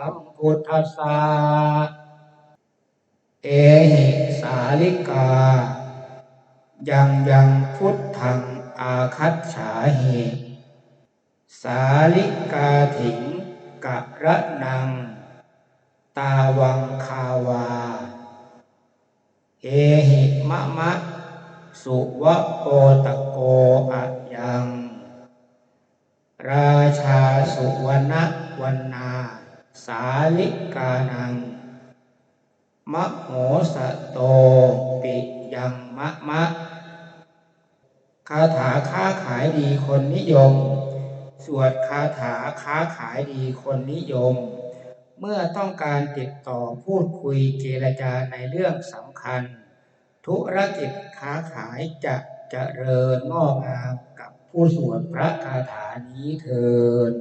สัมพุทธัสสะเอหิสาลิกา ยังยังพุทธังอาคัจฉาเหสาลิกาถิงกะระนัง ตาวังคาวา เอหิมะมะ สุวะโปตะโกอะยัง ราชาสุวรรณวันนา สาลิกานัง มะโหสะโตปิยังมะมะ คาถาค้าขายดีคนนิยม สวดคาถาค้าขายดีคนนิยม เมื่อต้องการติดต่อพูดคุยเจรจาในเรื่องสำคัญ ธุรกิจค้าขายจะเจริญงอกงามกับผู้สวดพระคาถานี้เถิด